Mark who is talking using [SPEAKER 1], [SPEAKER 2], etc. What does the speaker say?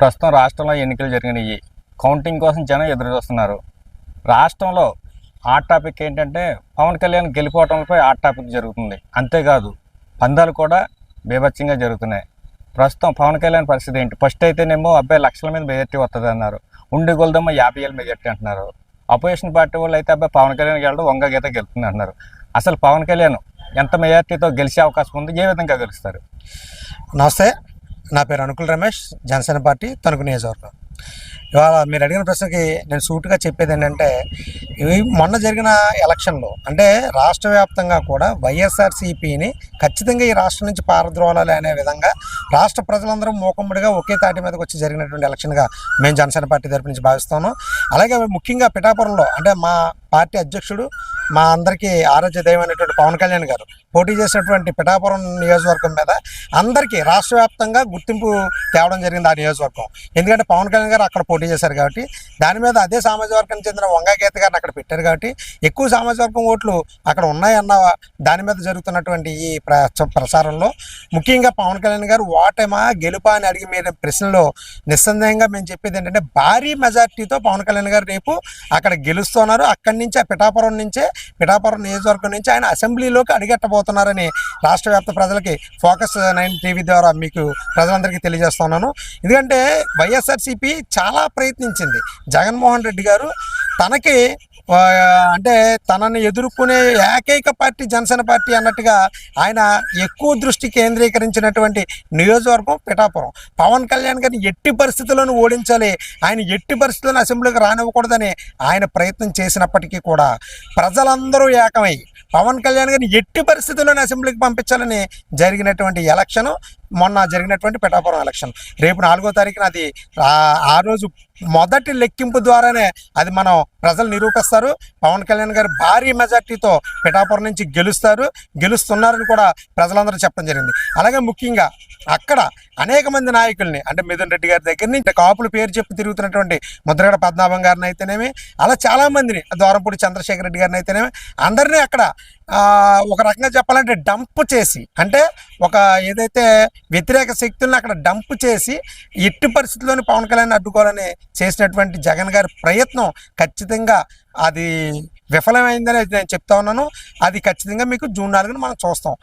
[SPEAKER 1] ప్రస్తుతం రాష్ట్రంలో ఎన్నికలు జరిగినాయి. కౌంటింగ్ కోసం జనం ఎదురు చూస్తున్నారు రాష్ట్రంలో హాట్ టాపిక్ ఏంటంటే పవన్ కళ్యాణ్ గెలిపోవటంపై హాట్ టాపిక్ జరుగుతుంది. అంతేకాదు పందాలు కూడా బీభత్సంగా జరుగుతున్నాయి. ప్రస్తుతం పవన్ కళ్యాణ్ పరిస్థితి ఏంటి? ఫస్ట్ అయితేనేమో అబ్బాయి లక్షల మీద మెజార్టీ వస్తుంది అన్నారు. ఉండి గొల్దమ్మ యాభై ఏళ్ళ మెజార్టీ అంటున్నారు. అపోజిషన్ పార్టీ వాళ్ళు అయితే అబ్బాయి పవన్ కళ్యాణ్ గెలడం వంగ గీత గెలుతుంది అంటున్నారు. అసలు పవన్ కళ్యాణ్ ఎంత మెజార్టీతో గెలిచే అవకాశం ఉంది ఏ విధంగా గెలుస్తారు?
[SPEAKER 2] నమస్తే. నా పేరు అనుకుల్ రమేష్ జనసేన పార్టీ తణుకు నియోజకవర్గం. ఇవాళ మీరు అడిగిన ప్రశ్నకి నేను సూటుగా చెప్పేది ఏంటంటే ఇవి మొన్న జరిగిన ఎలక్షన్లో అంటే రాష్ట్ర వ్యాప్తంగా కూడా వైఎస్ఆర్సీపీని ఖచ్చితంగా ఈ రాష్ట్రం నుంచి పారద్రోలాలి అనే విధంగా రాష్ట్ర ప్రజలందరూ మూకమ్మడిగా ఒకే తాటి మీదకి వచ్చి జరిగినటువంటి ఎలక్షన్గా మేము జనసేన పార్టీ తరపు నుంచి భావిస్తాను అలాగే ముఖ్యంగా పిఠాపురంలో అంటే మా పార్టీ అధ్యక్షుడు మా అందరికీ ఆరోగ్య దైవం అనేటువంటి పవన్ కళ్యాణ్ గారు పోటీ చేసినటువంటి పిఠాపురం నియోజకవర్గం మీద అందరికీ రాష్ట్ర వ్యాప్తంగా గుర్తింపు తేవడం జరిగింది ఆ నియోజకవర్గం. ఎందుకంటే పవన్ కళ్యాణ్ గారు అక్కడ పోటీ చేశారు కాబట్టి దాని మీద అదే సామాజిక వర్గానికి చెందిన వంగగీత గారిని అక్కడ పెట్టారు కాబట్టి ఎక్కువ సామాజిక వర్గం ఓట్లు అక్కడ ఉన్నాయన్న దాని మీద జరుగుతున్నటువంటి ఈ ప్రసారంలో ముఖ్యంగా పవన్ కళ్యాణ్ గారు ఓటమా గెలుపా అని అడిగి మీద ప్రశ్నలో నిస్సందేహంగా మేము చెప్పేది ఏంటంటే భారీ మెజార్టీతో పవన్ కళ్యాణ్ గారు రేపు అక్కడ గెలుస్తున్నారు. అక్కడి నుంచి ఆ పిఠాపురం నుంచే పిఠాపురం నియోజకవర్గం నుంచి ఆయన అసెంబ్లీలోకి అడిగట్టబోతున్నారని రాష్ట్ర వ్యాప్త ప్రజలకి ఫోకస్ నైన్ టీవీ ద్వారా మీకు ప్రజలందరికీ తెలియజేస్తున్నాను. ఎందుకంటే వైఎస్ఆర్సీపీ చాలా ప్రయత్నించింది. జగన్మోహన్ రెడ్డి గారు తనకి అంటే తనని ఎదుర్కొనే ఏకైక పార్టీ జనసేన పార్టీ అన్నట్టుగా ఆయన ఎక్కువ దృష్టి కేంద్రీకరించినటువంటి నియోజకవర్గం పిఠాపురం. పవన్ కళ్యాణ్ గారిని ఎట్టి పరిస్థితుల్లోనూ ఓడించాలి. ఆయన ఎట్టి పరిస్థితుల్లో అసెంబ్లీకి రానివ్వకూడదని ఆయన ప్రయత్నం చేసినప్పటికీ కూడా ప్రజలందరూ ఏకమై పవన్ కళ్యాణ్ గారిని ఎట్టి పరిస్థితుల్లోనే అసెంబ్లీకి పంపించాలని జరిగినటువంటి ఎలక్షన్ మొన్న జరిగినటువంటి పిఠాపురం ఎలక్షన్. రేపు నాలుగో తారీఖున అది ఆ- రోజు మొదటి లెక్కింపు ద్వారానే అది మనం ప్రజలు నిరూపిస్తారు. పవన్ కళ్యాణ్ గారు భారీ మెజార్టీతో పిఠాపురం నుంచి గెలుస్తారు. గెలుస్తున్నారని కూడా ప్రజలందరూ చెప్పడం జరిగింది. అలాగే ముఖ్యంగా అక్కడ అనేక మంది నాయకుల్ని అంటే మిథున్ రెడ్డి గారి దగ్గర నుంచి కాపుల పేరు చెప్పి తిరుగుతున్నటువంటి ముద్రగడ పద్మనాభం గారిని అయితేనేమి అలా చాలా మందిని దూరంపూడి చంద్రశేఖర్ రెడ్డి గారిని అయితేనేమి అందరినీ అక్కడ ఒక రకంగా చెప్పాలంటే డంప్ చేసి అంటే ఒక ఏదైతే వ్యతిరేక శక్తులను అక్కడ డంప్ చేసి ఎట్టి పరిస్థితుల్లోని పవన్ కళ్యాణ్ అడ్డుకోవాలని చేసినటువంటి జగన్ గారి ప్రయత్నం ఖచ్చితంగా అది విఫలమైందని నేను చెప్తా ఉన్నాను. అది ఖచ్చితంగా మీకు జూన్ నాలుగున మనం చూస్తాం.